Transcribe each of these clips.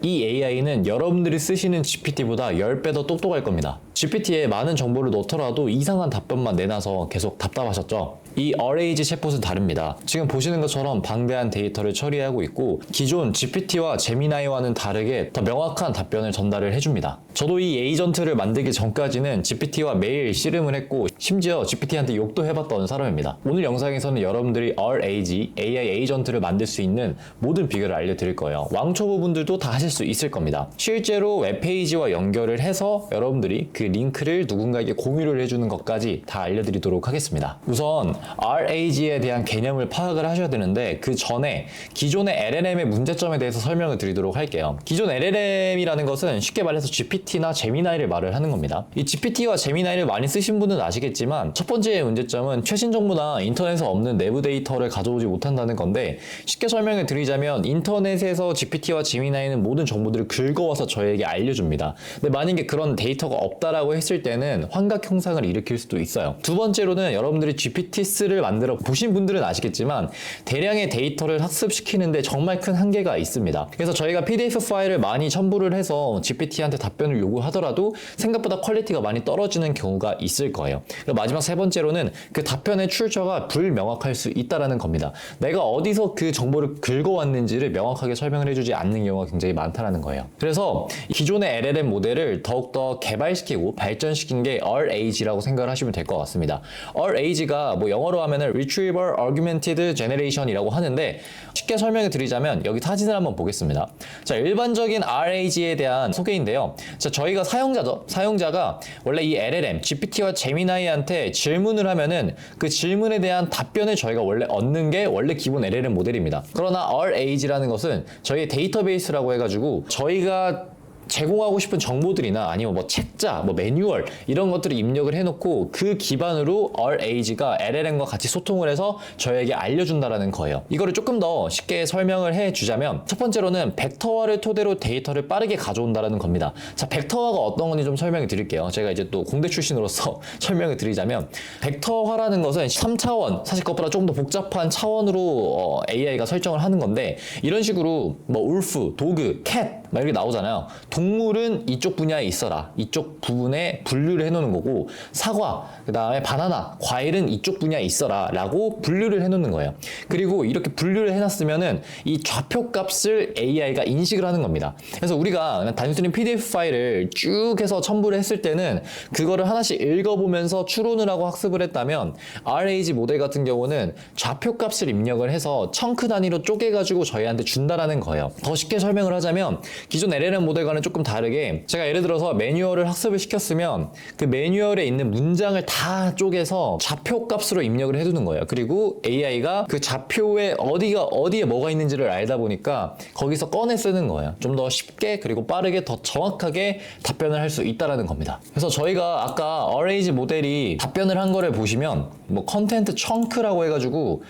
이 AI는 여러분들이 쓰시는 GPT보다 10배 더 똑똑할 겁니다. GPT에 많은 정보를 넣더라도 이상한 답변만 내놔서 계속 답답하셨죠? 이 RAG 챗봇은 다릅니다. 지금 보시는 것처럼 방대한 데이터를 처리하고 있고 기존 GPT와 제미나이와는 다르게 더 명확한 답변을 전달을 해줍니다. 저도 이 에이전트를 만들기 전까지는 GPT와 매일 씨름을 했고 심지어 GPT한테 욕도 해봤던 사람입니다. 오늘 영상에서는 여러분들이 RAG, AI 에이전트를 만들 수 있는 모든 비결을 알려드릴 거예요. 왕초보 분들도 다 하실 수 있을 겁니다. 실제로 웹페이지와 연결을 해서 여러분들이 그 링크를 누군가에게 공유를 해주는 것까지 다 알려드리도록 하겠습니다. 우선 RAG에 대한 개념을 파악을 하셔야 되는데 그 전에 기존의 LLM의 문제점에 대해서 설명을 드리도록 할게요. 기존 LLM이라는 것은 쉽게 말해서 GPT나 제미나이를 말을 하는 겁니다. 이 GPT와 제미나이를 많이 쓰신 분은 아시겠지만 첫 번째 문제점은 최신 정보나 인터넷에 없는 내부 데이터를 가져오지 못한다는 건데 쉽게 설명을 드리자면 인터넷에서 GPT와 제미나이는 모든 정보들을 긁어와서 저에게 알려줍니다. 근데 만약에 그런 데이터가 없다라 고 했을 때는 환각 현상을 일으킬 수도 있어요. 두 번째로는 여러분들이 GPT스를 만들어 보신 분들은 아시겠지만 대량의 데이터를 학습시키는데 정말 큰 한계가 있습니다. 그래서 저희가 PDF 파일을 많이 첨부를 해서 GPT한테 답변을 요구하더라도 생각보다 퀄리티가 많이 떨어지는 경우가 있을 거예요. 마지막 세 번째로는 그 답변의 출처가 불명확할 수 있다라는 겁니다. 내가 어디서 그 정보를 긁어왔는지를 명확하게 설명을 해주지 않는 경우가 굉장히 많다라는 거예요. 그래서 기존의 LLM 모델을 더욱더 개발시키고 발전시킨 게 RAG라고 생각을 하시면 될 것 같습니다. RAG가 뭐 영어로 하면은 Retrieval Augmented Generation이라고 하는데 쉽게 설명을 드리자면 여기 사진을 한번 보겠습니다. 자, 일반적인 RAG에 대한 소개인데요. 자, 저희가 사용자죠. 사용자가 원래 이 LLM, GPT와 제미나이한테 질문을 하면은 그 질문에 대한 답변을 저희가 원래 얻는 게 원래 기본 LLM 모델입니다. 그러나 RAG라는 것은 저희의 데이터베이스라고 해가지고 저희가 제공하고 싶은 정보들이나 아니면 뭐 책자, 뭐 매뉴얼 이런 것들을 입력을 해놓고 그 기반으로 RAG가 LLM과 같이 소통을 해서 저에게 알려준다라는 거예요. 이거를 조금 더 쉽게 설명을 해주자면 첫 번째로는 벡터화를 토대로 데이터를 빠르게 가져온다라는 겁니다. 자, 벡터화가 어떤 건지 좀 설명을 드릴게요. 제가 이제 또 공대 출신으로서 설명을 드리자면 벡터화라는 것은 3차원, 사실 그것보다 조금 더 복잡한 차원으로 어, AI가 설정을 하는 건데 이런 식으로 뭐 울프, 도그, 캣막 이렇게 나오잖아요. 동물은 이쪽 분야에 있어라. 이쪽 부분에 분류를 해놓는 거고 사과, 그 다음에 바나나, 과일은 이쪽 분야에 있어라. 라고 분류를 해놓는 거예요. 그리고 이렇게 분류를 해놨으면은 이 좌표 값을 AI가 인식을 하는 겁니다. 그래서 우리가 단순히 PDF 파일을 쭉 해서 첨부를 했을 때는 그거를 하나씩 읽어보면서 추론을 하고 학습을 했다면 RAG 모델 같은 경우는 좌표 값을 입력을 해서 청크 단위로 쪼개가지고 저희한테 준다라는 거예요. 더 쉽게 설명을 하자면 기존 LLM 모델과는 조금 다르게 제가 예를 들어서 매뉴얼을 학습을 시켰으면 그 매뉴얼에 있는 문장을 다 쪼개서 좌표 값으로 입력을 해두는 거예요. 그리고 AI가 그 좌표에 어디가 어디에 뭐가 있는지를 알다 보니까 거기서 꺼내 쓰는 거예요. 좀 더 쉽게 그리고 빠르게 더 정확하게 답변을 할 수 있다라는 겁니다. 그래서 저희가 아까 RAG 모델이 답변을 한 거를 보시면 뭐 컨텐트 청크라고 해가지고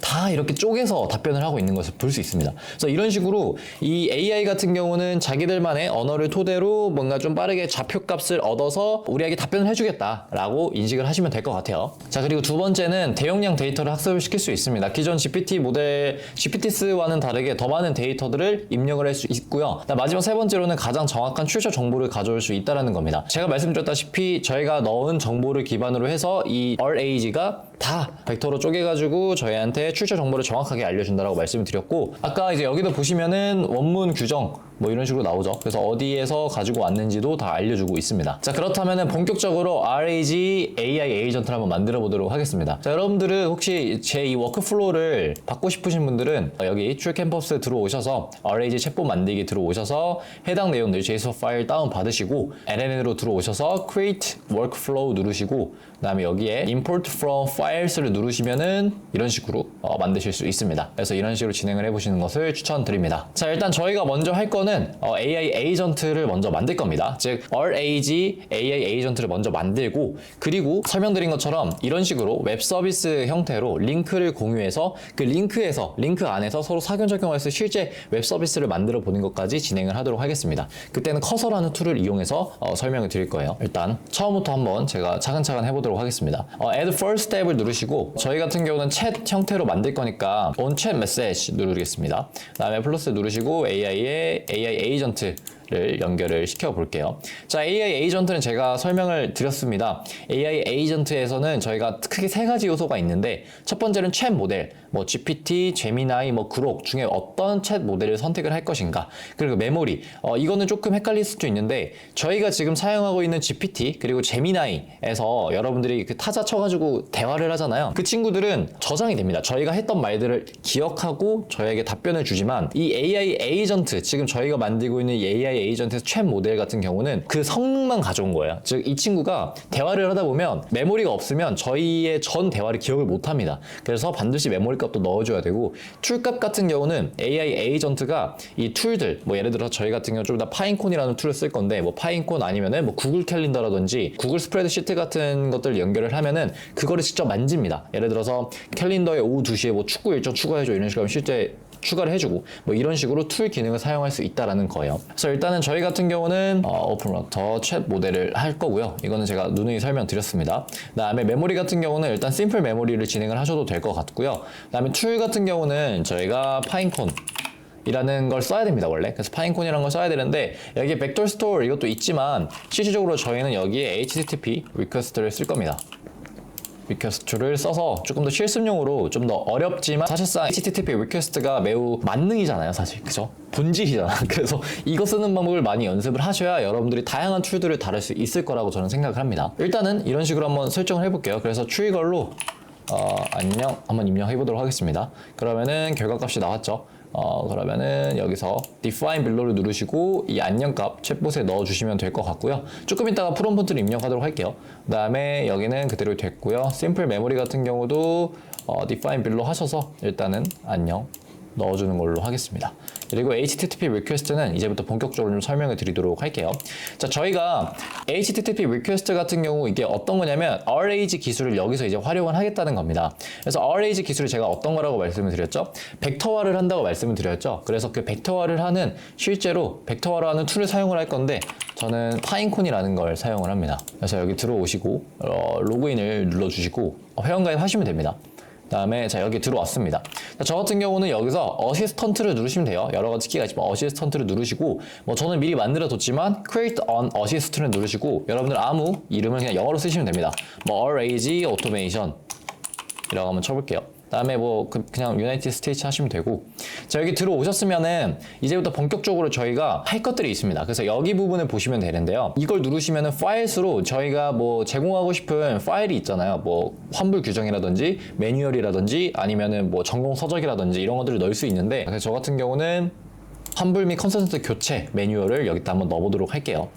다 이렇게 쪼개서 답변을 하고 있는 것을 볼 수 있습니다. 그래서 이런 식으로 이 AI 같은 경우는 자기들만의 언어를 토대로 뭔가 좀 빠르게 좌표값을 얻어서 우리에게 답변을 해주겠다라고 인식을 하시면 될 것 같아요. 자 그리고 두 번째는 대용량 데이터를 학습을 시킬 수 있습니다. 기존 GPT 모델 GPT스와는 다르게 더 많은 데이터들을 입력을 할 수 있고요. 마지막 세 번째로는 가장 정확한 출처 정보를 가져올 수 있다는 겁니다. 제가 말씀드렸다시피 저희가 넣은 정보를 기반으로 해서 이 RAG가 다 벡터로 쪼개가지고 저희한테 출처 정보를 정확하게 알려준다라고 말씀을 드렸고 아까 이제 여기도 보시면은 원문 규정 뭐 이런 식으로 나오죠. 그래서 어디에서 가지고 왔는지도 다 알려주고 있습니다. 자 그렇다면은 본격적으로 RAG AI 에이전트를 한번 만들어 보도록 하겠습니다. 자 여러분들은 혹시 제 이 워크플로우를 받고 싶으신 분들은 여기 출 캠퍼스 들어오셔서 RAG 챗봇 만들기 들어오셔서 해당 내용들 JSON 파일 다운 받으시고 LLM으로 들어오셔서 Create Workflow 누르시고 그다음에 여기에 Import from Files를 누르시면은 이런 식으로 어, 만드실 수 있습니다. 그래서 이런 식으로 진행을 해보시는 것을 추천드립니다. 자 일단 저희가 먼저 할 거는 어, AI 에이전트를 먼저 만들 겁니다. 즉 RAG AI 에이전트를 먼저 만들고 그리고 설명드린 것처럼 이런 식으로 웹 서비스 형태로 링크를 공유해서 그 링크에서 링크 안에서 서로 사견 적용해서 실제 웹 서비스를 만들어 보는 것까지 진행을 하도록 하겠습니다. 그때는 커서라는 툴을 이용해서 어, 설명을 드릴 거예요. 일단 처음부터 한번 제가 차근차근 해보도록 하겠습니다. 어, add first step을 누르시고 저희 같은 경우는 챗 형태로 만들 거니까 on chat message 누르겠습니다. 그다음에 플러스 누르시고 AI의 AI 에이전트 를 연결을 시켜 볼게요. 자, AI 에이전트는 제가 설명을 드렸습니다. AI 에이전트에서는 저희가 크게 세 가지 요소가 있는데 첫 번째는 챗 모델, 뭐 GPT, 제미나이, 뭐 그록 중에 어떤 챗 모델을 선택을 할 것인가. 그리고 메모리. 어, 이거는 조금 헷갈릴 수도 있는데 저희가 지금 사용하고 있는 GPT 그리고 제미나이에서 여러분들이 그 타자 쳐가지고 대화를 하잖아요. 그 친구들은 저장이 됩니다. 저희가 했던 말들을 기억하고 저에게 답변을 주지만 이 AI 에이전트 지금 저희가 만들고 있는 이 AI 에이전트에서 챗 모델 같은 경우는 그 성능만 가져온 거예요. 즉 이 친구가 대화를 하다 보면 메모리가 없으면 저희의 전 대화를 기억을 못 합니다. 그래서 반드시 메모리 값도 넣어줘야 되고 툴값 같은 경우는 AI 에이전트가 이 툴들 뭐 예를 들어 저희 같은 경우 좀더 파인콘이라는 툴을 쓸 건데 뭐 파인콘 아니면은 뭐 구글 캘린더라든지 구글 스프레드시트 같은 것들 연결을 하면은 그거를 직접 만집니다. 예를 들어서 캘린더에 오후 2시에 뭐 축구 일정 추가해줘 이런 식으로 하면 실제 추가를 해주고 뭐 이런 식으로 툴 기능을 사용할 수 있다라는 거예요. 그래서 일단은 저희 같은 경우는 어, 오픈락터 챗 모델을 할 거고요. 이거는 제가 누누이 설명드렸습니다. 그다음에 메모리 같은 경우는 일단 심플 메모리를 진행을 하셔도 될 것 같고요. 그다음에 툴 같은 경우는 저희가 파인콘 이라는 걸 써야 됩니다 원래 그래서 파인콘이라는 걸 써야 되는데 여기에 벡터 스토어 이것도 있지만 실질적으로 저희는 여기에 HTTP 리퀘스트를 쓸 겁니다 리퀘스트를 써서 조금 더 실습용으로 좀 더 어렵지만 사실상 HTTP 리퀘스트가 매우 만능이잖아요 사실. 그죠? 본질이잖아. 그래서 이거 쓰는 방법을 많이 연습을 하셔야 여러분들이 다양한 툴들을 다룰 수 있을 거라고 저는 생각을 합니다. 일단은 이런 식으로 한번 설정을 해볼게요. 그래서 트리걸로 어, 안녕 한번 입력해 보도록 하겠습니다. 그러면은 결과값이 나왔죠 어, 그러면은 여기서 define below를 누르시고 이 안녕값 챗봇에 넣어주시면 될 것 같고요. 조금 이따가 프롬프트를 입력하도록 할게요. 그 다음에 여기는 그대로 됐고요. simple memory 같은 경우도 어, define below 하셔서 일단은 안녕 넣어주는 걸로 하겠습니다. 그리고 HTTP 리퀘스트는 이제부터 본격적으로 좀 설명을 드리도록 할게요. 자, 저희가 HTTP 리퀘스트 같은 경우 이게 어떤 거냐면 RAG 기술을 여기서 이제 활용을 하겠다는 겁니다. 그래서 RAG 기술을 제가 어떤 거라고 말씀을 드렸죠? 벡터화를 한다고 말씀을 드렸죠. 그래서 그 벡터화를 하는 실제로 벡터화를 하는 툴을 사용을 할 건데 저는 파인콘이라는 걸 사용을 합니다. 그래서 여기 들어오시고 어, 로그인을 눌러주시고 회원가입 하시면 됩니다. 그다음에 자 여기 들어왔습니다. 자, 저 같은 경우는 여기서 어시스턴트를 누르시면 돼요. 여러 가지 키가 있지만 어시스턴트를 누르시고 뭐 저는 미리 만들어 뒀지만 create an assist를 누르시고 여러분들 아무 이름을 그냥 영어로 쓰시면 됩니다. 뭐 RAG automation 이라고 한번 쳐볼게요. 다음에 뭐 그- 그냥 유나이티드 스테이츠 하시면 되고. 자 여기 들어오셨으면은 이제부터 본격적으로 저희가 할 것들이 있습니다. 그래서 여기 부분을 보시면 되는데요. 이걸 누르시면은 파일 수로 저희가 뭐 제공하고 싶은 파일이 있잖아요. 뭐 환불 규정이라든지 매뉴얼이라든지 아니면은 뭐 전공 서적이라든지 이런 것들을 넣을 수 있는데 그래서 저 같은 경우는 환불 및 컨센트 교체 매뉴얼을 여기다 한번 넣어보도록 할게요.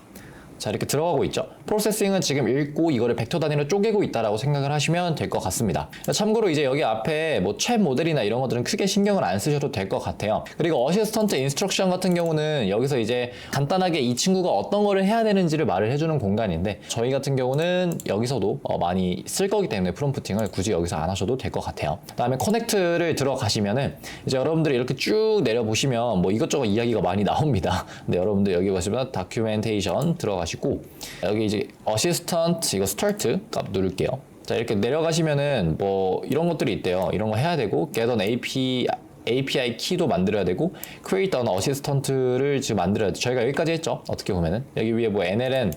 자 이렇게 들어가고 있죠 프로세싱은 지금 읽고 이거를 벡터 단위로 쪼개고 있다라고 생각을 하시면 될 것 같습니다. 참고로 이제 여기 앞에 뭐 챗 모델이나 이런 것들은 크게 신경을 안 쓰셔도 될 것 같아요. 그리고 어시스턴트 인스트럭션 같은 경우는 여기서 이제 간단하게 이 친구가 어떤 거를 해야 되는지를 말을 해주는 공간인데 저희 같은 경우는 여기서도 어, 많이 쓸 거기 때문에 프롬프팅을 굳이 여기서 안 하셔도 될 것 같아요. 그 다음에 커넥트를 들어가시면은 이제 여러분들이 이렇게 쭉 내려 보시면 뭐 이것저것 이야기가 많이 나옵니다. 근데 여러분들 여기 보시면 다큐멘테이션 들어가시고 여기 이제 어시스턴트 이거 스타트 값 누를게요 자 이렇게 내려가시면은 뭐 이런 것들이 있대요 이런 거 해야 되고 get an API API 키도 만들어야 되고 create an assistant를 지금 만들어야 돼 저희가 여기까지 했죠 어떻게 보면은 여기 위에 뭐 NLN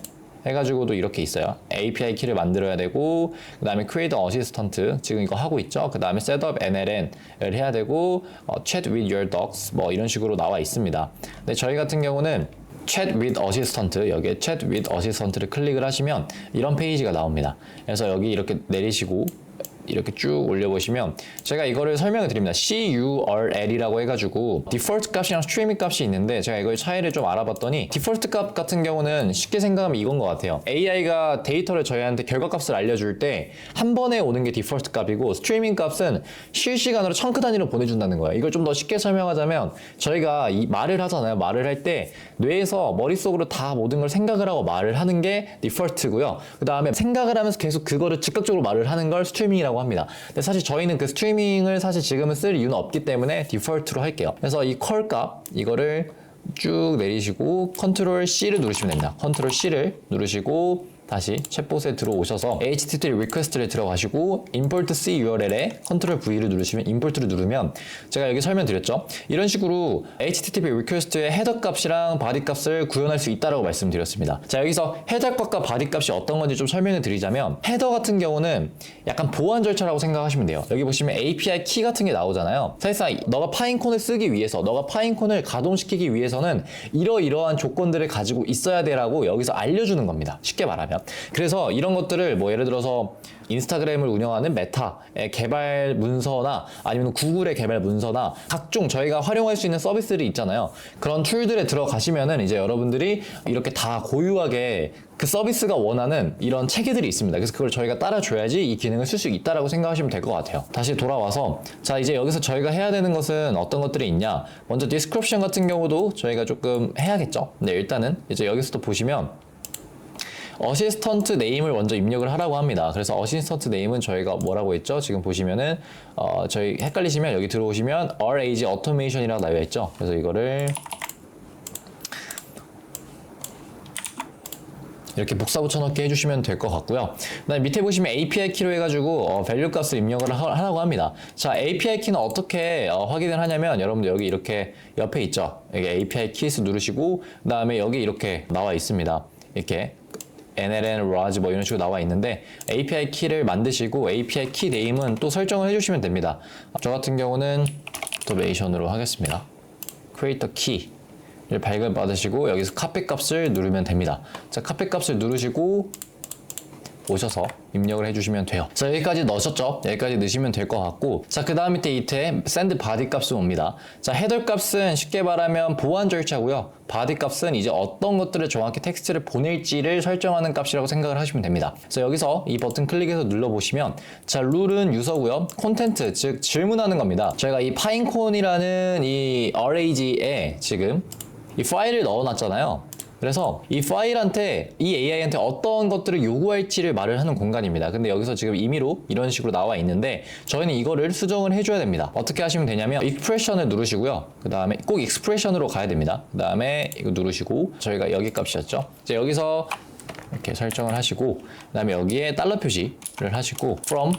해가지고도 이렇게 있어요. API 키를 만들어야 되고, 그 다음에 create an assistant 지금 이거 하고 있죠. 그 다음에 set up NLN을 해야 되고, 어, chat with your docs 뭐 이런 식으로 나와 있습니다. 근데 저희 같은 경우는 chat with assistant 여기에 chat with assistant를 클릭을 하시면 이런 페이지가 나옵니다. 그래서 여기 이렇게 내리시고 이렇게 쭉 올려보시면 제가 이거를 설명을 드립니다. CURL이라고 해가지고 디폴트 값이랑 스트리밍 값이 있는데 제가 이걸 차이를 좀 알아봤더니 디폴트 값 같은 경우는 쉽게 생각하면 이건 것 같아요. AI가 데이터를 저희한테 결과 값을 알려줄 때 한 번에 오는 게 디폴트 값이고 스트리밍 값은 실시간으로 청크 단위로 보내준다는 거예요. 이걸 좀 더 쉽게 설명하자면 저희가 이 말을 하잖아요. 말을 할 때 뇌에서 머릿속으로 다 모든 걸 생각을 하고 말을 하는 게 디폴트고요. 그 다음에 생각을 하면서 계속 그거를 즉각적으로 말을 하는 걸 스트리밍이라고 합니다. 근데 사실 저희는 그 스트리밍을 사실 지금은 쓸 이유는 없기 때문에 디폴트로 할게요. 그래서 이 컬 값 이거를 쭉 내리시고 컨트롤 C를 누르시면 됩니다. 컨트롤 C를 누르시고 다시 챗봇에 들어오셔서 HTTP 리퀘스트를 들어가시고 import C URL에 컨트롤 V를 누르시면 import를 누르면 제가 여기 설명드렸죠. 이런 식으로 HTTP 리퀘스트의 헤더 값이랑 바디 값을 구현할 수 있다라고 말씀드렸습니다. 자 여기서 헤더 값과 바디 값이 어떤 건지 좀 설명을 드리자면 헤더 같은 경우는 약간 보안 절차라고 생각하시면 돼요. 여기 보시면 API 키 같은 게 나오잖아요. 사실상 너가 파인콘을 쓰기 위해서 너가 파인콘을 가동시키기 위해서는 이러이러한 조건들을 가지고 있어야 돼라고 여기서 알려주는 겁니다. 쉽게 말하면. 그래서 이런 것들을 뭐 예를 들어서 인스타그램을 운영하는 메타의 개발 문서나 아니면 구글의 개발 문서나 각종 저희가 활용할 수 있는 서비스들이 있잖아요. 그런 툴들에 들어가시면은 이제 여러분들이 이렇게 다 고유하게 그 서비스가 원하는 이런 체계들이 있습니다. 그래서 그걸 저희가 따라줘야지 이 기능을 쓸 수 있다라고 생각하시면 될 것 같아요. 다시 돌아와서 자 이제 여기서 저희가 해야 되는 것은 어떤 것들이 있냐? 먼저 디스크립션 같은 경우도 저희가 조금 해야겠죠. 네 일단은 이제 여기서도 보시면 어시스턴트 네임을 먼저 입력을 하라고 합니다. 그래서 어시스턴트 네임은 저희가 뭐라고 했죠? 지금 보시면은 어, 저희 헷갈리시면 여기 들어오시면 RAG Automation이라고 나와 있죠. 그래서 이거를 이렇게 복사 붙여넣기 해주시면 될 것 같고요. 그다음에 밑에 보시면 API 키로 해가지고 어, 밸류 값을 입력을 하, 하라고 합니다. 자, API 키는 어떻게 어, 확인을 하냐면 여러분들 여기 이렇게 옆에 있죠. 여기 API 키스 누르시고 그다음에 여기 이렇게 나와 있습니다. 이렇게 NLN, RAG 뭐 이런 식으로 나와 있는데 API 키를 만드시고 API 키 네임은 또 설정을 해주시면 됩니다. 저 같은 경우는 도메이션으로 하겠습니다. Create the key 를 발급받으시고 여기서 카페 값을 누르면 됩니다. 자, 카페 값을 누르시고 오셔서 입력을 해주시면 돼요. 자, 여기까지 넣으셨죠? 여기까지 넣으시면 될 것 같고 자, 그 다음 밑에 이템 send body 값이 옵니다. 자, 헤더 값은 쉽게 말하면 보안 절차고요. 바디 값은 이제 어떤 것들을 정확히 텍스트를 보낼지를 설정하는 값이라고 생각을 하시면 됩니다. 그래서 여기서 이 버튼 클릭해서 눌러보시면 자 룰은 유서고요. 콘텐트 즉 질문하는 겁니다. 저희가 이 파인콘이라는 이 RAG에 지금 이 파일을 넣어놨잖아요. 그래서 이 파일한테 이 AI한테 어떤 것들을 요구할지를 말을 하는 공간입니다. 근데 여기서 지금 임의로 이런 식으로 나와 있는데 저희는 이거를 수정을 해줘야 됩니다. 어떻게 하시면 되냐면 익스프레션을 누르시고요. 그 다음에 꼭 익스프레션으로 가야 됩니다. 그 다음에 이거 누르시고 저희가 여기 값이었죠. 이제 여기서 이렇게 설정을 하시고 그 다음에 여기에 달러 표시를 하시고 from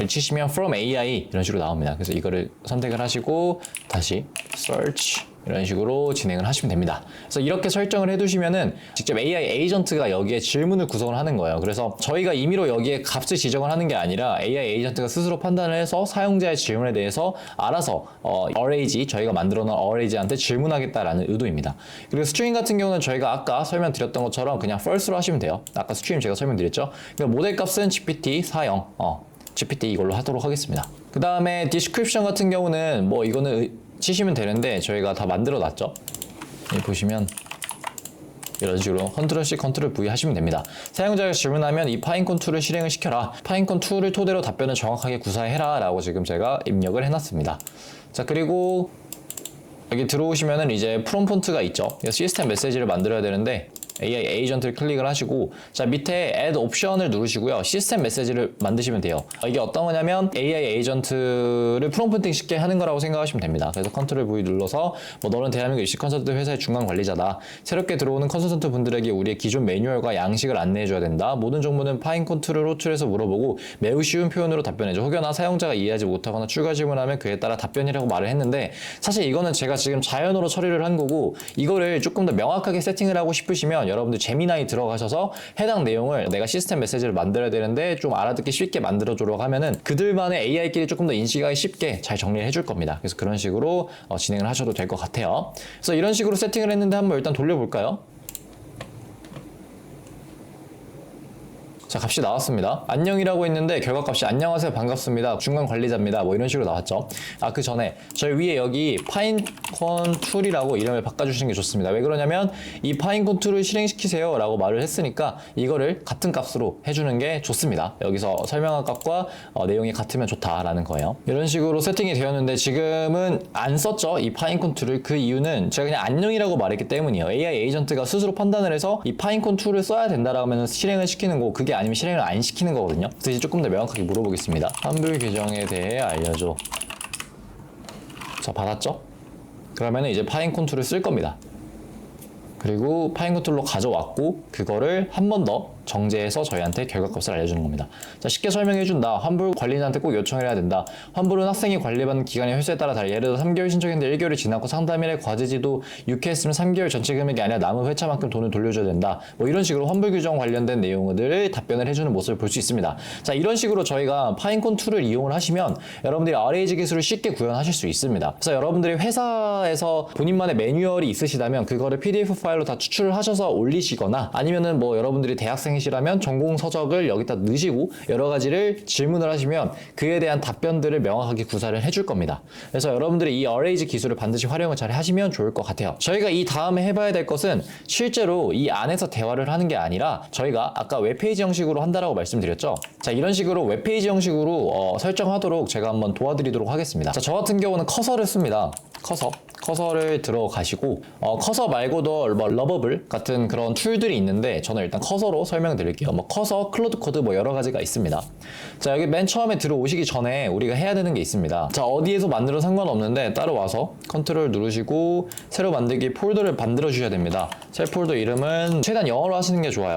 을 치시면 from AI 이런 식으로 나옵니다. 그래서 이거를 선택을 하시고 다시 search 이런 식으로 진행을 하시면 됩니다. 그래서 이렇게 설정을 해두시면은 직접 AI 에이전트가 여기에 질문을 구성을 하는 거예요. 그래서 저희가 임의로 여기에 값을 지정을 하는 게 아니라 AI 에이전트가 스스로 판단을 해서 사용자의 질문에 대해서 알아서 어, RAG 저희가 만들어 놓은 RAG한테 질문하겠다라는 의도입니다. 그리고 스트링 같은 경우는 저희가 아까 설명드렸던 것처럼 그냥 false로 하시면 돼요. 아까 스트림 제가 설명드렸죠. 그러니까 모델 값은 GPT 4형 어, GPT 이걸로 하도록 하겠습니다. 그 다음에 디스크립션 같은 경우는 뭐 이거는 치시면 되는데 저희가 다 만들어 놨죠. 보시면 이런 식으로 컨트롤 C, 컨트롤 V 하시면 됩니다. 사용자가 질문하면 이 파인콘 툴을 실행을 시켜라. 파인콘 툴을 토대로 답변을 정확하게 구사해라. 라고 지금 제가 입력을 해놨습니다. 자, 그리고 여기 들어오시면은 이제 프롬 폰트가 있죠. 시스템 메시지를 만들어야 되는데 AI 에이전트를 클릭을 하시고 자 밑에 add 옵션을 누르시고요. 시스템 메시지를 만드시면 돼요. 이게 어떤 거냐면 AI 에이전트를 프롬프팅 쉽게 하는 거라고 생각하시면 됩니다. 그래서 컨트롤 V 눌러서 뭐 너는 대한민국 입시 컨설턴트 회사의 중간 관리자다. 새롭게 들어오는 컨설턴트 분들에게 우리의 기존 매뉴얼과 양식을 안내해 줘야 된다. 모든 정보는 파인 컨트롤 호출해서 물어보고 매우 쉬운 표현으로 답변해 줘. 혹여나 사용자가 이해하지 못하거나 추가 질문하면 그에 따라 답변이라고 말을 했는데 사실 이거는 제가 지금 자연어로 처리를 한 거고 이거를 조금 더 명확하게 세팅을 하고 싶으시면 여러분들 재미나이 들어가셔서 해당 내용을 내가 시스템 메시지를 만들어야 되는데 좀 알아듣기 쉽게 만들어 주려고 하면은 그들만의 AI끼리 조금 더 인식하기 쉽게 잘 정리를 해줄 겁니다. 그래서 그런 식으로 어, 진행을 하셔도 될 것 같아요. 그래서 이런 식으로 세팅을 했는데 한번 일단 돌려볼까요? 자 값이 나왔습니다. 안녕이라고 했는데 결과값이 안녕하세요 반갑습니다 중간 관리자입니다 뭐 이런 식으로 나왔죠. 아 그 전에 저희 위에 여기 파인콘 툴이라고 이름을 바꿔주시는 게 좋습니다. 왜 그러냐면 이 파인콘 툴을 실행시키세요 라고 말을 했으니까 이거를 같은 값으로 해주는 게 좋습니다. 여기서 설명한 값과 어, 내용이 같으면 좋다라는 거예요. 이런 식으로 세팅이 되었는데 지금은 안 썼죠. 이 파인콘 툴을. 그 이유는 제가 그냥 안녕이라고 말했기 때문이에요. AI 에이전트가 스스로 판단을 해서 이 파인콘 툴을 써야 된다라고 하면 실행을 시키는 거고 그게 아니면 실행을 안 시키는 거거든요. 그래서 이제 조금 더 명확하게 물어보겠습니다. 환불 규정에 대해 알려줘. 자, 받았죠? 그러면 이제 파인 컨툴을 쓸 겁니다. 그리고 파인 컨툴로 가져왔고 그거를 한 번 더 정제해서 저희한테 결과값을 알려주는 겁니다. 자, 쉽게 설명해 준다. 환불 관리자한테 꼭 요청을 해야 된다. 환불은 학생이 관리받는 기간의 횟수에 따라 달라. 예를 들어 3개월 신청했는데 1개월이 지났고 상담일에 과제지도 유쾌했으면 3개월 전체 금액이 아니라 남은 회차만큼 돈을 돌려줘야 된다. 뭐 이런 식으로 환불 규정 관련된 내용들을 답변을 해주는 모습을 볼 수 있습니다. 자, 이런 식으로 저희가 파인콘 툴을 이용을 하시면 여러분들이 RAG 기술을 쉽게 구현하실 수 있습니다. 그래서 여러분들이 회사에서 본인만의 매뉴얼이 있으시다면 그거를 PDF 파일로 다 추출을 하셔서 올리시거나 아니면은 뭐 여러분들이 대학생 이시라면 전공 서적을 여기다 넣으시고 여러 가지를 질문을 하시면 그에 대한 답변들을 명확하게 구사를 해줄 겁니다. 그래서 여러분들이 이 RAG 기술을 반드시 활용을 잘 하시면 좋을 것 같아요. 저희가 이 다음에 해봐야 될 것은 실제로 이 안에서 대화를 하는 게 아니라 저희가 아까 웹페이지 형식으로 한다라고 말씀드렸죠. 자 이런 식으로 웹페이지 형식으로 어, 설정하도록 제가 한번 도와드리도록 하겠습니다. 자 저 같은 경우는 커서를 씁니다. 커서 커서를 들어가시고 어, 커서 말고도 뭐 러버블 같은 그런 툴들이 있는데 저는 일단 커서로 설명드릴게요. 뭐 커서, 클로드 코드 뭐 여러 가지가 있습니다. 자 여기 맨 처음에 들어오시기 전에 우리가 해야 되는 게 있습니다. 자 어디에서 만들어 상관없는데 따로 와서 컨트롤 누르시고 새로 만들기 폴더를 만들어 주셔야 됩니다. 새 폴더 이름은 최대한 영어로 하시는 게 좋아요.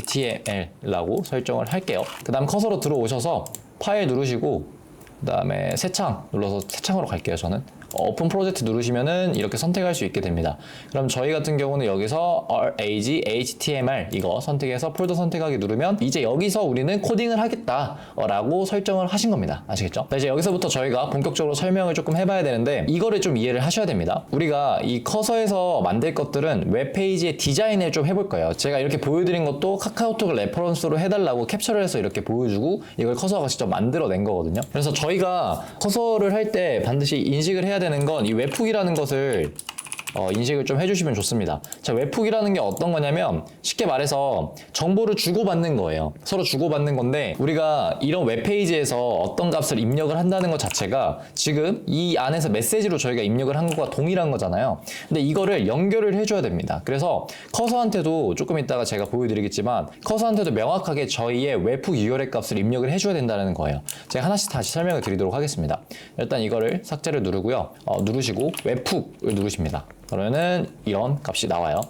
rag.html라고 설정을 할게요. 그 다음 커서로 들어오셔서 파일 누르시고 그 다음에 새 창 눌러서 새 창으로 갈게요 저는 어, 오픈 프로젝트 누르시면은 이렇게 선택할 수 있게 됩니다. 그럼 저희 같은 경우는 여기서 RAG HTML 이거 선택해서 폴더 선택하기 누르면 이제 여기서 우리는 코딩을 하겠다 라고 설정을 하신 겁니다. 아시겠죠? 자, 이제 여기서부터 저희가 본격적으로 설명을 조금 해봐야 되는데 이거를 좀 이해를 하셔야 됩니다. 우리가 이 커서에서 만들 것들은 웹페이지의 디자인을 좀 해볼 거예요. 제가 이렇게 보여드린 것도 카카오톡을 레퍼런스로 해달라고 캡처를 해서 이렇게 보여주고 이걸 커서가 직접 만들어낸 거거든요. 그래서 저희가 커서를 할 때 반드시 인식을 해야 되는 건이 웹훅이라는 것을 어, 인식을 좀 해주시면 좋습니다. 자, 웹훅이라는 게 어떤 거냐면 쉽게 말해서 정보를 주고받는 거예요. 서로 주고받는 건데 우리가 이런 웹페이지에서 어떤 값을 입력을 한다는 것 자체가 지금 이 안에서 메시지로 저희가 입력을 한 것과 동일한 거잖아요. 근데 이거를 연결을 해줘야 됩니다. 그래서 커서한테도 조금 이따가 제가 보여드리겠지만 커서한테도 명확하게 저희의 웹훅 URL 값을 입력을 해줘야 된다는 거예요. 제가 하나씩 다시 설명을 드리도록 하겠습니다. 일단 이거를 삭제를 누르고요. 어, 누르시고 웹훅을 누르십니다. 그러면은 이런 값이 나와요.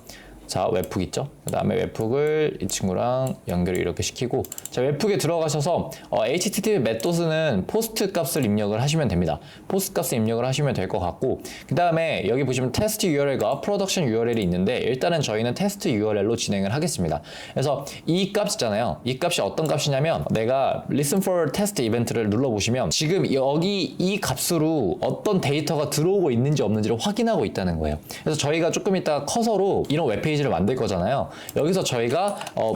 자, 웹훅 있죠? 그 다음에 웹훅을 이 친구랑 연결을 이렇게 시키고, 자, 웹훅에 들어가셔서, 어, HTTP 메토스는 포스트 값을 입력을 하시면 됩니다. 포스트 값을 입력을 하시면 될 것 같고, 그 다음에 여기 보시면 테스트 URL과 프로덕션 URL이 있는데, 일단은 저희는 테스트 URL로 진행을 하겠습니다. 그래서 이값 있잖아요. 이 값이 어떤 값이냐면, 내가 listen for test 이벤트를 눌러보시면, 지금 여기 이 값으로 어떤 데이터가 들어오고 있는지 없는지를 확인하고 있다는 거예요. 그래서 저희가 조금 이따 커서로 이런 웹페이지 를 만들 거잖아요. 여기서 저희가 어,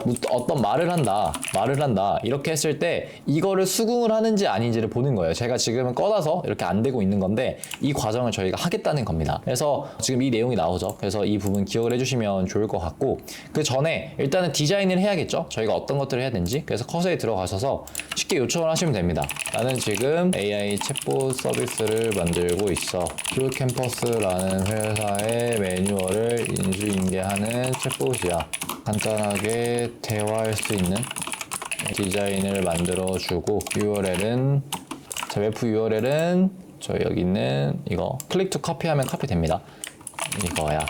떤 말을 한다, 말을 한다 이렇게 했을 때 이거를 수긍을 하는지 아닌지를 보는 거예요. 제가 지금은 꺼놔서 이렇게 안 되고 있는 건데 이 과정을 저희가 하겠다는 겁니다. 그래서 지금 이 내용이 나오죠. 그래서 이 부분 기억을 해주시면 좋을 것 같고 그 전에 일단은 디자인을 해야겠죠. 저희가 어떤 것들을 해야 되는지 그래서 커서에 들어가셔서 쉽게 요청을 하시면 됩니다. 나는 지금 AI 챗봇 서비스를 만들고 있어. 큐 캠퍼스라는 회사의 매뉴얼을 인수인계하는 챗봇이야. 간단하게 대화할 수 있는 디자인을 만들어 주고 URL은 자, 웹프 URL은 저 여기 있는 이거 클릭 투 커피하면 커피 됩니다. 이거야.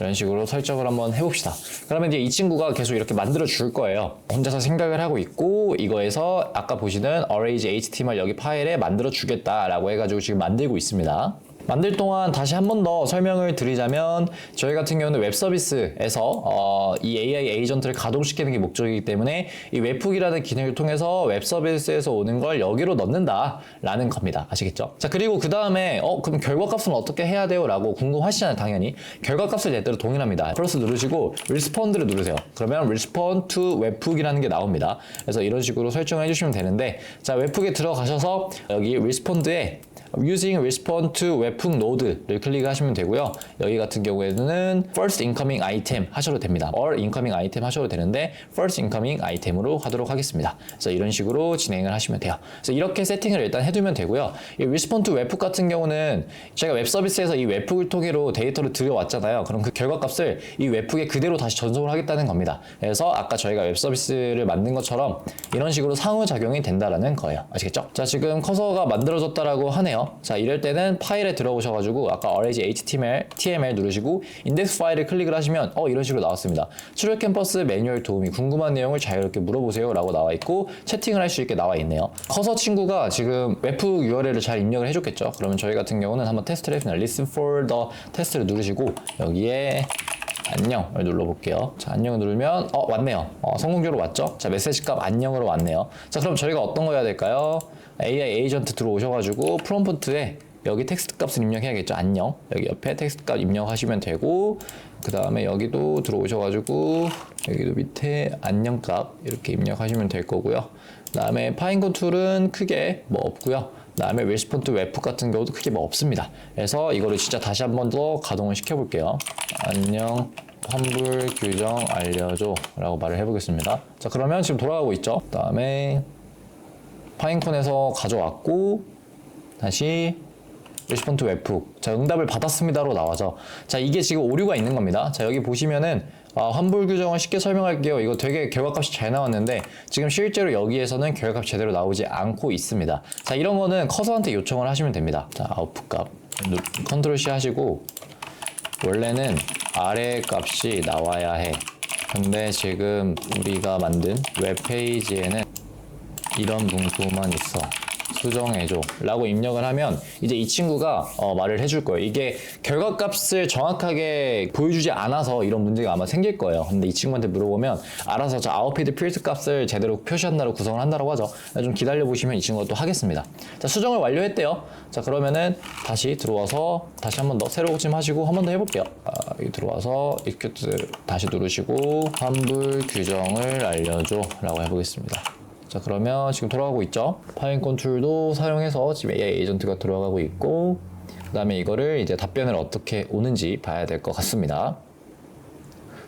이런 식으로 설정을 한번 해봅시다. 그러면 이제 이 친구가 계속 이렇게 만들어 줄 거예요. 혼자서 생각을 하고 있고 이거에서 아까 보시는 arrange html 여기 파일에 만들어 주겠다라고 해가지고 지금 만들고 있습니다. 만들 동안 다시 한 번 더 설명을 드리자면 저희 같은 경우는 웹 서비스에서 어, 이 AI 에이전트를 가동시키는 게 목적이기 때문에 이 웹훅이라는 기능을 통해서 웹 서비스에서 오는 걸 여기로 넣는다라는 겁니다. 아시겠죠? 자 그리고 그 다음에 어 그럼 결과값은 어떻게 해야 돼요?라고 궁금하시잖아요, 당연히. 결과값을 냈대로 동일합니다. 플러스 누르시고 respond를 누르세요. 그러면 respond to 웹훅이라는 게 나옵니다. 그래서 이런 식으로 설정을 해주시면 되는데 자 웹훅에 들어가셔서 여기 respond에 using respond to webhook node를 클릭하시면 되고요. 여기 같은 경우에는 first incoming item 하셔도 됩니다. or incoming item 하셔도 되는데 first incoming item으로 하도록 하겠습니다. 그래서 이런 식으로 진행을 하시면 돼요. 그래서 이렇게 세팅을 일단 해두면 되고요. 이 respond to webhook 같은 경우는 제가 웹 서비스에서 이 웹훅을 통해로 데이터를 들여왔잖아요. 그럼 그 결과값을 이 웹훅에 그대로 다시 전송을 하겠다는 겁니다. 그래서 아까 저희가 웹 서비스를 만든 것처럼 이런 식으로 상호작용이 된다라는 거예요. 아시겠죠? 자, 지금 커서가 만들어졌다라고 하네요. 자, 이럴 때는 파일에 들어오셔가지고 아까 RAG HTML, TML 누르시고 인덱스 파일을 클릭을 하시면 어 이런 식으로 나왔습니다. 출력 캠퍼스 매뉴얼 도우미 궁금한 내용을 자유롭게 물어보세요라고 나와 있고 채팅을 할 수 있게 나와 있네요. 커서 친구가 지금 웹 URL을 잘 입력을 해줬겠죠. 그러면 저희 같은 경우는 한번 테스트를 해보면 listen for the 테스트를 누르시고 여기에 안녕을 눌러볼게요. 자, 안녕을 누르면 어 왔네요. 어, 성공적으로 왔죠? 자, 메시지 값 안녕으로 왔네요. 자, 그럼 저희가 어떤 거 해야 될까요? AI 에이전트 들어오셔가지고 프롬프트에 여기 텍스트 값을 입력해야겠죠. 안녕. 여기 옆에 텍스트 값 입력하시면 되고 그 다음에 여기도 들어오셔가지고 여기도 밑에 안녕 값 이렇게 입력하시면 될 거고요. 그 다음에 파인 컨툴은 크게 뭐 없고요. 그 다음에 웰스폰트 웹프 같은 경우도 크게 뭐 없습니다. 그래서 이거를 진짜 다시 한 번 더 가동을 시켜볼게요. 안녕 환불 규정 알려줘 라고 말을 해보겠습니다. 자 그러면 지금 돌아가고 있죠. 그 다음에 파인콘에서 가져왔고 다시 레스폰트 웹북. 자 응답을 받았습니다로 나와죠 자 이게 지금 오류가 있는 겁니다. 자 여기 보시면은 아, 환불 규정을 쉽게 설명할게요. 이거 되게 결과값이 잘 나왔는데 지금 실제로 여기에서는 결과값 제대로 나오지 않고 있습니다. 자 이런 거는 커서한테 요청을 하시면 됩니다. 자 아웃풋 값. 누- 컨트롤 C 하시고 원래는 아래 값이 나와야 해. 근데 지금 우리가 만든 웹페이지에는 이런 문구만 있어. 수정해줘. 라고 입력을 하면 이제 이 친구가 어, 말을 해줄 거예요. 이게 결과값을 정확하게 보여주지 않아서 이런 문제가 아마 생길 거예요. 근데 이 친구한테 물어보면 알아서 저 아웃피드 필드 값을 제대로 표시한다고 구성을 한다고 하죠. 좀 기다려 보시면 이 친구가 또 하겠습니다. 자, 수정을 완료했대요. 자, 그러면은 다시 들어와서 다시 한 번 더 새로 고침 하시고 한 번 더 해볼게요. 아, 여기 들어와서 execute 다시 누르시고 환불 규정을 알려줘 라고 해보겠습니다. 자 그러면 지금 돌아가고 있죠 파인 컨툴도 사용해서 지금 AI 에이전트가 들어가고 있고 그 다음에 이거를 이제 답변을 어떻게 오는지 봐야 될 것 같습니다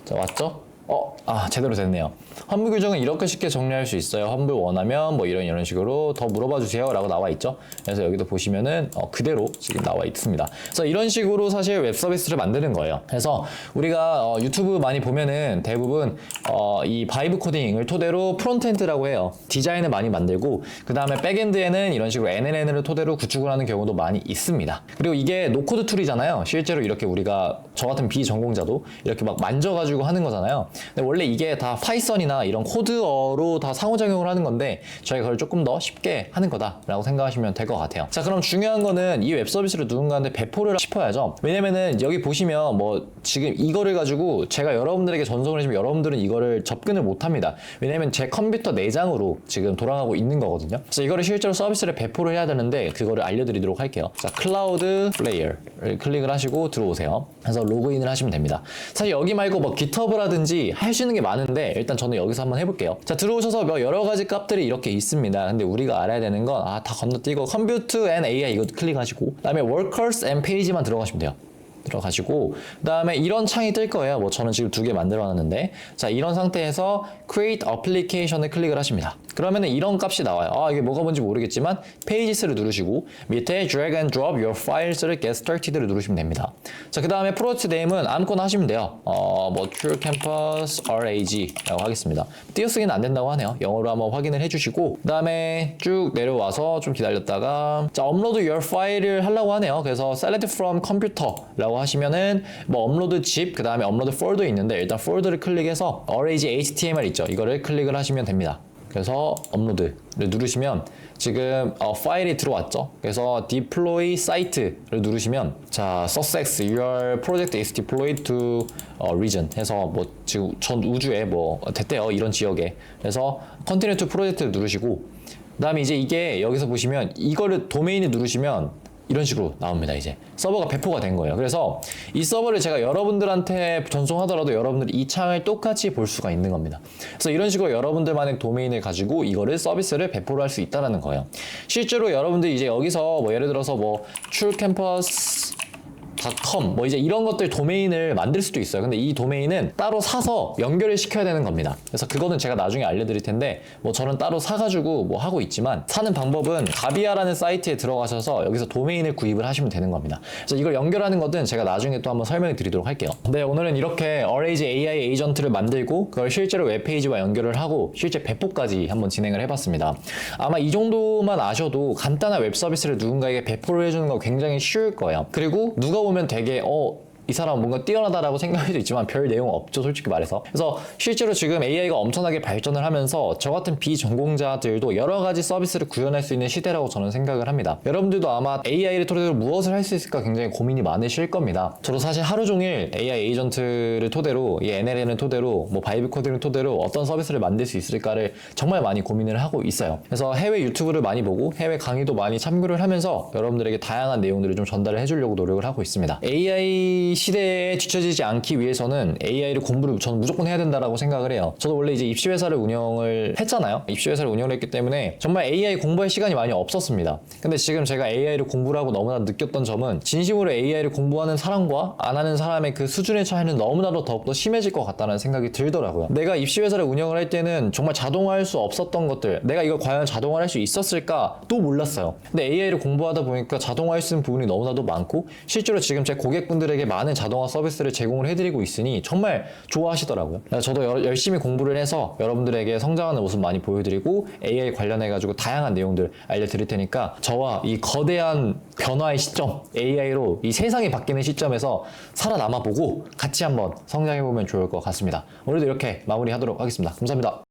자 왔죠? 어, 아 제대로 됐네요. 환불 규정은 이렇게 쉽게 정리할 수 있어요. 환불 원하면 뭐 이런 이런 식으로 더 물어봐 주세요 라고 나와 있죠. 그래서 여기도 보시면은 어, 그대로 지금 나와 있습니다. 그래서 이런 식으로 사실 웹 서비스를 만드는 거예요. 그래서 우리가 어, 유튜브 많이 보면은 대부분 어, 이 바이브 코딩을 토대로 프론트엔드라고 해요. 디자인을 많이 만들고 그 다음에 백엔드에는 이런 식으로 NLN을 토대로 구축을 하는 경우도 많이 있습니다. 그리고 이게 노코드 툴이잖아요. 실제로 이렇게 우리가 저 같은 비전공자도 이렇게 막 만져가지고 하는 거잖아요. 근데 원래 이게 다 파이썬이나 이런 코드어로 다 상호작용을 하는 건데 저희가 그걸 조금 더 쉽게 하는 거다라고 생각하시면 될 것 같아요. 자, 그럼 중요한 거는 이 웹 서비스를 누군가한테 배포를 싶어야죠. 왜냐면은 여기 보시면 뭐 지금 이거를 가지고 제가 여러분들에게 전송을 해주면 여러분들은 이거를 접근을 못 합니다. 왜냐면 제 컴퓨터 내장으로 지금 돌아가고 있는 거거든요. 그래서 이거를 실제로 서비스를 배포를 해야 되는데 그거를 알려드리도록 할게요. 자, 클라우드 플레이어를 클릭을 하시고 들어오세요. 그래서 로그인을 하시면 됩니다. 사실 여기 말고 뭐 GitHub라든지 할수 있는 게 많은데 일단 저는 여기서 한번 해볼게요. 자, 들어오셔서 뭐 여러 가지 값들이 이렇게 있습니다. 근데 우리가 알아야 되는 건 아, 다 건너뛰고 컴퓨트 앤 AI 이거 클릭하시고 그다음에 workers and page만 들어가시면 돼요. 들어가시고 그 다음에 이런 창이 뜰 거예요. 뭐 저는 지금 두 개 만들어 놨는데. 자 이런 상태에서 create application을 클릭을 하십니다. 그러면은 이런 값이 나와요. 아 이게 뭐가 뭔지 모르겠지만 pages를 누르시고 밑에 drag and drop your files를 get started를 누르시면 됩니다. 자그 다음에 프로젝트 네임은 아무거나 하시면 돼요. 어뭐 true campus rag 라고 하겠습니다. 띄어쓰기는 안 된다고 하네요. 영어로 한번 확인을 해주시고 그 다음에 쭉 내려와서 좀 기다렸다가 자 업로드 your file을 하려고 하네요. 그래서 select from computer 라고 하시면은 뭐 업로드 zip 그 다음에 업로드 folder 있는데 일단 folder를 클릭해서 rag html 있죠. 이거를 클릭을 하시면 됩니다. 그래서 업로드를 누르시면 지금 어, 파일이 들어왔죠. 그래서 deploy site를 누르시면 자 Sussex your project is deployed to 어, region. 해서 뭐 지금 전 우주에 뭐 됐대요 이런 지역에. 그래서 continue to project를 누르시고 그다음에 이제 이게 여기서 보시면 이거를 도메인을 누르시면 이런 식으로 나옵니다 이제. 서버가 배포가 된 거예요. 그래서 이 서버를 제가 여러분들한테 전송하더라도 여러분들이 이 창을 똑같이 볼 수가 있는 겁니다. 그래서 이런 식으로 여러분들만의 도메인을 가지고 이거를 서비스를 배포를 할 수 있다는 거예요. 실제로 여러분들 이제 여기서 뭐 예를 들어서 뭐 출 캠퍼스 .com 뭐 이제 이런 것들 도메인을 만들 수도 있어요. 근데 이 도메인은 따로 사서 연결을 시켜야 되는 겁니다. 그래서 그거는 제가 나중에 알려드릴 텐데 뭐 저는 따로 사가지고 뭐 하고 있지만 사는 방법은 가비아라는 사이트에 들어가셔서 여기서 도메인을 구입을 하시면 되는 겁니다. 그래서 이걸 연결하는 것은 제가 나중에 또 한번 설명해 드리도록 할게요. 네, 오늘은 이렇게 RAG AI 에이전트를 만들고 그걸 실제로 웹페이지와 연결을 하고 실제 배포까지 한번 진행을 해봤습니다. 아마 이 정도만 아셔도 간단한 웹 서비스를 누군가에게 배포를 해주는 거 굉장히 쉬울 거예요. 그리고 누가 보면 되게 어 이 사람 뭔가 뛰어나다라고 생각할 수도 있지만 별 내용 없죠 솔직히 말해서. 그래서 실제로 지금 AI가 엄청나게 발전을 하면서 저 같은 비전공자들도 여러 가지 서비스를 구현할 수 있는 시대라고 저는 생각을 합니다. 여러분들도 아마 AI를 토대로 무엇을 할 수 있을까 굉장히 고민이 많으실 겁니다. 저도 사실 하루 종일 AI 에이전트를 토대로 이 NLN을 토대로 뭐 바이브 코딩을 토대로 어떤 서비스를 만들 수 있을까를 정말 많이 고민을 하고 있어요. 그래서 해외 유튜브를 많이 보고 해외 강의도 많이 참고를 하면서 여러분들에게 다양한 내용들을 좀 전달을 해주려고 노력을 하고 있습니다. AI 시대에 뒤처지지 않기 위해서는 AI를 공부를 저는 무조건 해야 된다라고 생각을 해요. 저도 원래 이제 입시회사를 운영을 했잖아요. 입시회사를 운영을 했기 때문에 정말 AI 공부할 시간이 많이 없었습니다. 근데 지금 제가 AI를 공부를 하고 너무나 느꼈던 점은 진심으로 AI를 공부하는 사람과 안 하는 사람의 그 수준의 차이는 너무나도 더욱더 심해질 것 같다는 생각이 들더라고요. 내가 입시회사를 운영을 할 때는 정말 자동화할 수 없었던 것들, 내가 이걸 과연 자동화할 수 있었을까 또 몰랐어요. 근데 AI를 공부하다 보니까 자동화할 수 있는 부분이 너무나도 많고 실제로 지금 제 고객분들에게 많은 자동화 서비스를 제공을 해드리고 있으니 정말 좋아하시더라고요. 저도 여- 열심히 공부를 해서 여러분들에게 성장하는 모습 많이 보여드리고 AI 관련해가지고 다양한 내용들 알려드릴 테니까 저와 이 거대한 변화의 시점, AI로 이 세상이 바뀌는 시점에서 살아남아 보고 같이 한번 성장해보면 좋을 것 같습니다. 오늘도 이렇게 마무리하도록 하겠습니다. 감사합니다.